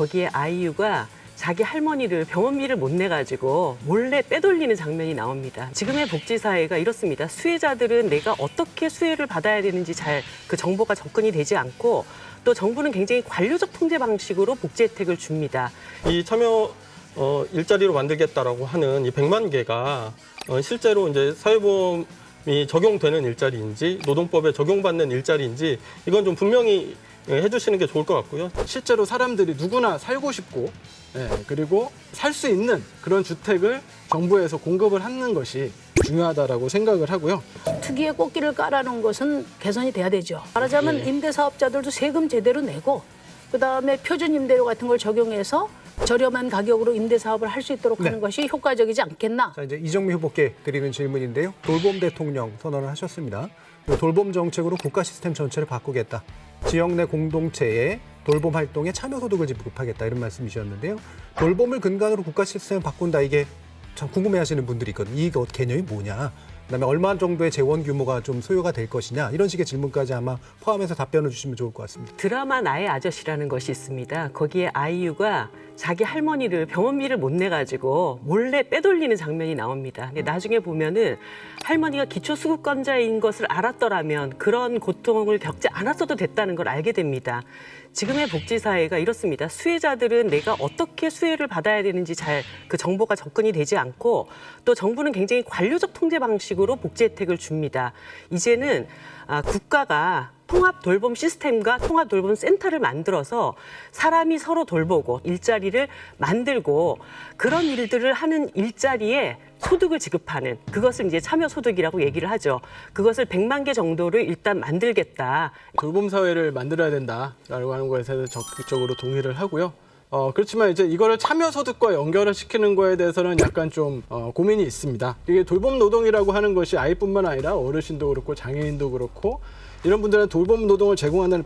거기에 아이유가 자기 할머니를 병원비를 못 내가지고 몰래 빼돌리는 장면이 나옵니다. 지금의 복지사회가 이렇습니다. 수혜자들은 내가 어떻게 수혜를 받아야 되는지 잘 그 정보가 접근이 되지 않고 또 정부는 굉장히 관료적 통제 방식으로 복지 혜택을 줍니다. 이 참여 어, 일자리로 만들겠다라고 하는 이 100만 개가 어, 실제로 이제 사회보험이 적용되는 일자리인지 노동법에 적용받는 일자리인지 이건 좀 분명히 예, 해주시는 게 좋을 것 같고요. 실제로 사람들이 누구나 살고 싶고 예, 그리고 살 수 있는 그런 주택을 정부에서 공급을 하는 것이 중요하다라고 생각을 하고요. 투기의 꽃길을 깔아놓은 것은 개선이 돼야 되죠. 말하자면 임대사업자들도 세금 제대로 내고 그다음에 표준 임대료 같은 걸 적용해서 저렴한 가격으로 임대 사업을 할 수 있도록 하는 것이 효과적이지 않겠나. 자, 이제 이정미 후보께 드리는 질문인데요. 돌봄 대통령 선언을 하셨습니다. 이 돌봄 정책으로 국가 시스템 전체를 바꾸겠다. 지역 내 공동체에 돌봄 활동에 참여 소득을 지급하겠다 이런 말씀이셨는데요. 돌봄을 근간으로 국가 시스템을 바꾼다 이게 참 궁금해하시는 분들이 있거든요. 이그 개념이 뭐냐? 그다음에 얼마 정도의 재원 규모가 좀 소요가 될 것이냐 이런 식의 질문까지 아마 포함해서 답변을 주시면 좋을 것 같습니다. 드라마 나의 아저씨라는 것이 있습니다. 거기에 아이유가 자기 할머니를 병원비를 못 내가지고 몰래 빼돌리는 장면이 나옵니다. 근데 나중에 보면은 할머니가 기초수급권자인 것을 알았더라면 그런 고통을 겪지 않았어도 됐다는 걸 알게 됩니다. 지금의 복지사회가 이렇습니다. 수혜자들은 내가 어떻게 수혜를 받아야 되는지 잘 그 정보가 접근이 되지 않고 또 정부는 굉장히 관료적 통제 방식으로 복지 혜택을 줍니다. 이제는 아, 국가가 통합 돌봄 시스템과 통합 돌봄 센터를 만들어서 사람이 서로 돌보고 일자리를 만들고 그런 일들을 하는 일자리에 소득을 지급하는 그것을 이제 참여 소득이라고 얘기를 하죠. 그것을 100만 개 정도를 일단 만들겠다. 돌봄 사회를 만들어야 된다라고 하는 것에 대해서 적극적으로 동의를 하고요. 어, 그렇지만 이제 이거를 참여 소득과 연결을 시키는 거에 대해서는 약간 좀 어, 고민이 있습니다. 이게 돌봄 노동이라고 하는 것이 아이뿐만 아니라 어르신도 그렇고 장애인도 그렇고 이런 분들은 돌봄 노동을 제공하는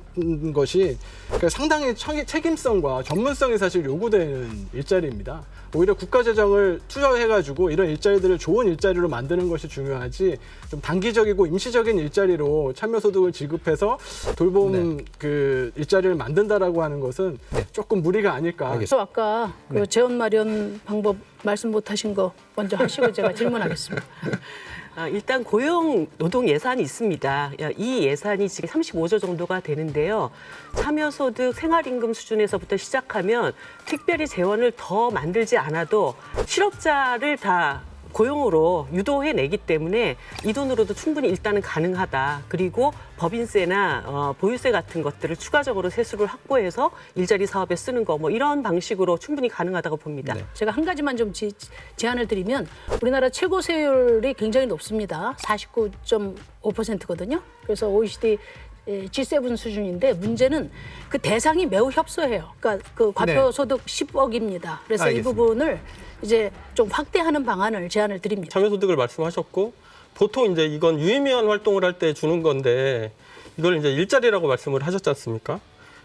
것이 그러니까 상당히 청- 책임성과 전문성이 사실 요구되는 일자리입니다. 오히려 국가 재정을 투자해가지고 이런 일자리들을 좋은 일자리로 만드는 것이 중요하지 좀 단기적이고 임시적인 일자리로 참여소득을 지급해서 돌봄 그 일자리를 만든다라고 하는 것은 조금 무리가 아닐까. 그래서 아까 그 재원 마련 방법 말씀 못 하신 거 먼저 하시고 제가 질문하겠습니다. 아, 일단 고용 노동 예산이 있습니다. 야, 이 예산이 지금 35조 정도가 되는데요. 참여소득 생활임금 수준에서부터 시작하면 특별히 재원을 더 만들지 않아도 실업자를 다 고용으로 유도해내기 때문에 이 돈으로도 충분히 일단은 가능하다. 그리고 법인세나 어, 보유세 같은 것들을 추가적으로 세수를 확보해서 일자리 사업에 쓰는 거 뭐 이런 방식으로 충분히 가능하다고 봅니다. 제가 한 가지만 좀 지, 제안을 드리면 우리나라 최고 세율이 굉장히 높습니다. 49.5%거든요. 그래서 OECD 에, G7 수준인데 문제는 그 대상이 매우 협소해요. 그러니까 그 과표 네. 소득 10억입니다. 그래서 이 알겠습니다. 부분을 이제 좀 확대하는 방안을 제안을 드립니다. 참여소득을 말씀하셨고 보통 이제 이건 유의미한 활동을 할 때 주는 건데 이걸 이제 일자리라고 말씀을 하셨지 않습니까?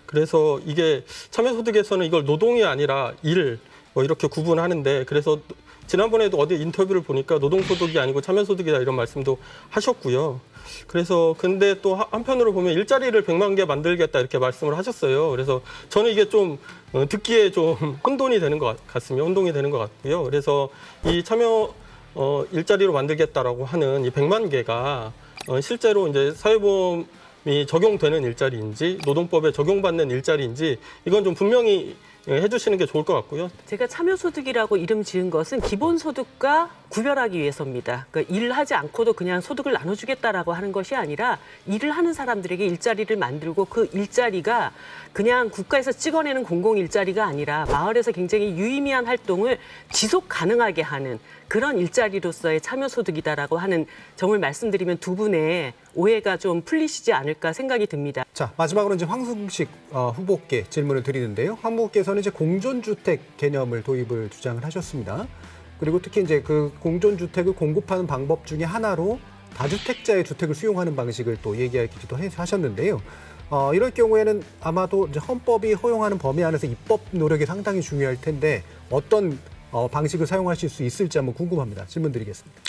그래서 이게 참여소득에서는 이걸 노동이 아니라 일 뭐 이렇게 구분하는데 그래서 지난번에도 어디 인터뷰를 보니까 노동소득이 아니고 참여소득이다 이런 말씀도 하셨고요. 그래서 근데 또 하- 한편으로 보면 일자리를 100만 개 만들겠다 이렇게 말씀을 하셨어요. 그래서 저는 이게 좀 어, 듣기에 좀 혼돈이 되는 것 같- 같습니다. 혼동이 되는 것 같고요. 그래서 이 참여 어, 일자리로 만들겠다라고 하는 이 100만 개가 어, 실제로 이제 사회보험이 적용되는 일자리인지 노동법에 적용받는 일자리인지 이건 좀 분명히 예, 해주시는 게 좋을 것 같고요. 제가 참여소득이라고 이름 지은 것은 기본소득과 구별하기 위해서입니다. 그러니까 일하지 않고도 그냥 소득을 나눠주겠다라고 하는 것이 아니라 일을 하는 사람들에게 일자리를 만들고 그 일자리가 그냥 국가에서 찍어내는 공공 일자리가 아니라 마을에서 굉장히 유의미한 활동을 지속 가능하게 하는 그런 일자리로서의 참여 소득이다라고 하는 점을 말씀드리면 두 분의 오해가 좀 풀리시지 않을까 생각이 듭니다. 자 마지막으로 이제 황승식 어, 후보께 질문을 드리는데요. 황 후보께서는 이제 공존주택 개념을 도입을 주장을 하셨습니다. 그리고 특히 이제 그 공존 주택을 공급하는 방법 중에 하나로 다주택자의 주택을 수용하는 방식을 또 얘기하기도 해- 하셨는데요. 어, 이럴 경우에는 아마도 이제 헌법이 허용하는 범위 안에서 입법 노력이 상당히 중요할 텐데 어떤 어, 방식을 사용하실 수 있을지 한번 궁금합니다. 질문 드리겠습니다.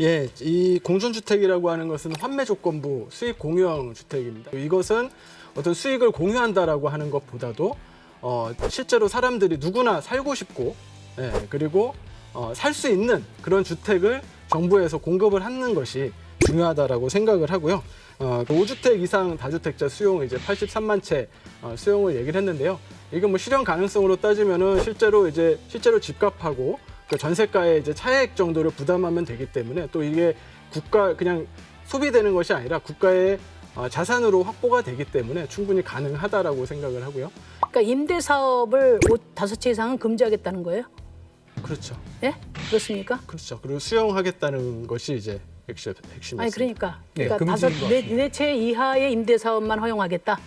예, 이 공존주택이라고 하는 것은 환매 조건부 수익 공유형 주택입니다. 이것은 어떤 수익을 공유한다라고 하는 것보다도 어, 실제로 사람들이 누구나 살고 싶고 예, 그리고 어, 살 수 있는 그런 주택을 정부에서 공급을 하는 것이 중요하다라고 생각을 하고요. 어, 5주택 이상 다주택자 수용 이제 83만 채 어, 수용을 얘기를 했는데요. 이게 뭐 실현 가능성으로 따지면은 실제로 이제 실제로 집값하고 그 전세가의 이제 차액 정도를 부담하면 되기 때문에 또 이게 국가 그냥 소비되는 것이 아니라 국가의 어, 자산으로 확보가 되기 때문에 충분히 가능하다라고 생각을 하고요. 그러니까 임대 사업을 옷 다섯 채 이상은 금지하겠다는 거예요? 그렇죠. 예? 그렇습니까? 그렇죠. 그리고 수용하겠다는 것이 이제 핵심 핵심입니다. 아니 그러니까 네, 그러니까 금지인 다섯 것 네, 같습니다. 네채 이하의 임대 사업만 허용하겠다.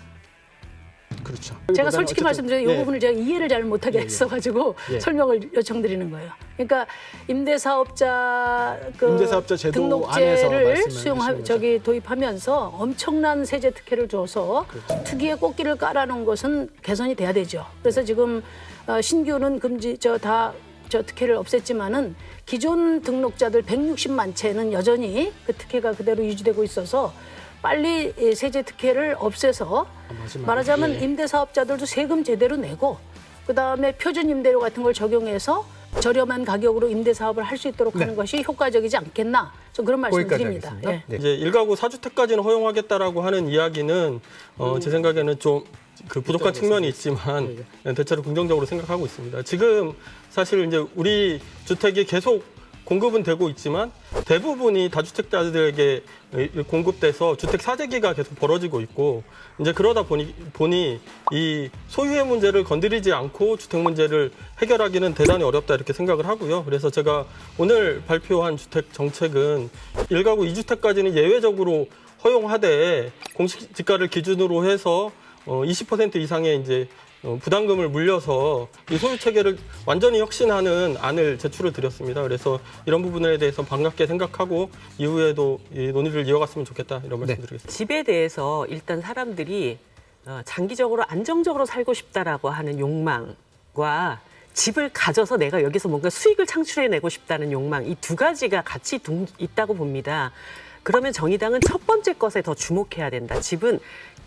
그렇죠. 제가 솔직히 말씀드리면 이 예. 부분을 제가 이해를 잘 못하게 했어가지고 예. 설명을 요청드리는 거예요. 그러니까 임대사업자 그 임대사업자 제도 안에서 등록제를 말씀을 수용하 하시는. 저기 도입하면서 엄청난 세제 특혜를 줘서 그렇죠. 투기의 꽃길을 깔아놓은 것은 개선이 돼야 되죠. 그래서 지금 어, 신규는 금지 저 다 저 특혜를 없앴지만은 기존 등록자들 160만 채는 여전히 그 특혜가 그대로 유지되고 있어서 빨리 이 세제 특혜를 없애서 마지막에, 말하자면 예. 임대 사업자들도 세금 제대로 내고 그다음에 표준 임대료 같은 걸 적용해서 저렴한 가격으로 임대 사업을 할 수 있도록 하는 것이 효과적이지 않겠나 좀 그런 말씀을 거기까지 드립니다. 하겠습니다. 예. 네. 이제 일가구 사주택까지는 허용하겠다라고 하는 이야기는 어, 제 생각에는 좀 그 부족한 측면이 있지만 대체로 긍정적으로 생각하고 있습니다. 지금 사실 이제 우리 주택이 계속 공급은 되고 있지만 대부분이 다주택자들에게 공급돼서 주택 사재기가 계속 벌어지고 있고 이제 그러다 보니 보니 이 소유의 문제를 건드리지 않고 주택 문제를 해결하기는 대단히 어렵다 이렇게 생각을 하고요. 그래서 제가 오늘 발표한 주택 정책은 일가구 이주택까지는 예외적으로 허용하되 공식 지가를 기준으로 해서 어, 20% 이상의 이제 어, 부담금을 물려서 이 소유 체계를 완전히 혁신하는 안을 제출을 드렸습니다. 그래서 이런 부분에 대해서 반갑게 생각하고 이후에도 이 논의를 이어갔으면 좋겠다 이런 네. 말씀드리겠습니다. 집에 대해서 일단 사람들이 어, 장기적으로 안정적으로 살고 싶다라고 하는 욕망과 집을 가져서 내가 여기서 뭔가 수익을 창출해내고 싶다는 욕망 이 두 가지가 같이 동- 있다고 봅니다. 그러면 정의당은 첫 번째 것에 더 주목해야 된다. 집은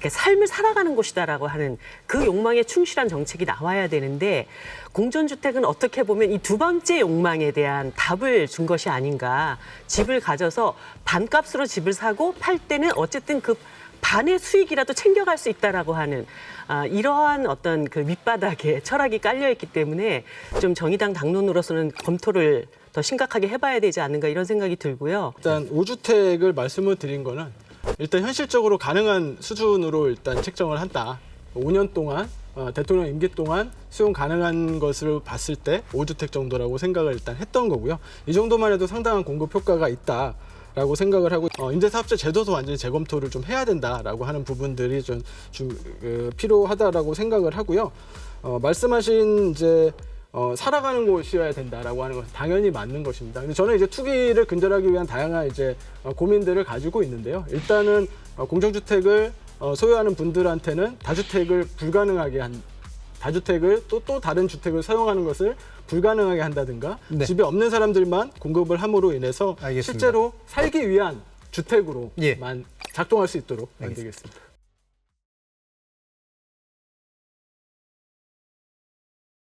삶을 살아가는 곳이다라고 하는 그 욕망에 충실한 정책이 나와야 되는데 공존주택은 어떻게 보면 이 두 번째 욕망에 대한 답을 준 것이 아닌가. 집을 가져서 반값으로 집을 사고 팔 때는 어쨌든 그 반의 수익이라도 챙겨갈 수 있다라고 하는 아, 이러한 어떤 그 밑바닥에 철학이 깔려 있기 때문에 좀 정의당 당론으로서는 검토를 더 심각하게 해봐야 되지 않는가 이런 생각이 들고요. 일단 5주택을 말씀을 드린 거는 일단 현실적으로 가능한 수준으로 일단 책정을 한다. 5년 동안 어, 대통령 임기 동안 수용 가능한 것을 봤을 때 5주택 정도라고 생각을 일단 했던 거고요. 이 정도만 해도 상당한 공급 효과가 있다 라고 생각을 하고 어, 임대사업자 제도도 완전히 재검토를 좀 해야 된다라고 하는 부분들이 좀, 좀 그, 필요하다라고 생각을 하고요. 어, 말씀하신 이제 어, 살아가는 곳이어야 된다라고 하는 것은 당연히 맞는 것입니다. 근데 저는 이제 투기를 근절하기 위한 다양한 이제 어, 고민들을 가지고 있는데요. 일단은 어, 공정주택을 어, 소유하는 분들한테는 다주택을 불가능하게 한 다주택을 또 또 다른 주택을 사용하는 것을 불가능하게 한다든가 네. 집에 없는 사람들만 공급을 함으로 인해서 알겠습니다. 실제로 살기 위한 주택으로만 예. 작동할 수 있도록 알겠습니다. 만들겠습니다.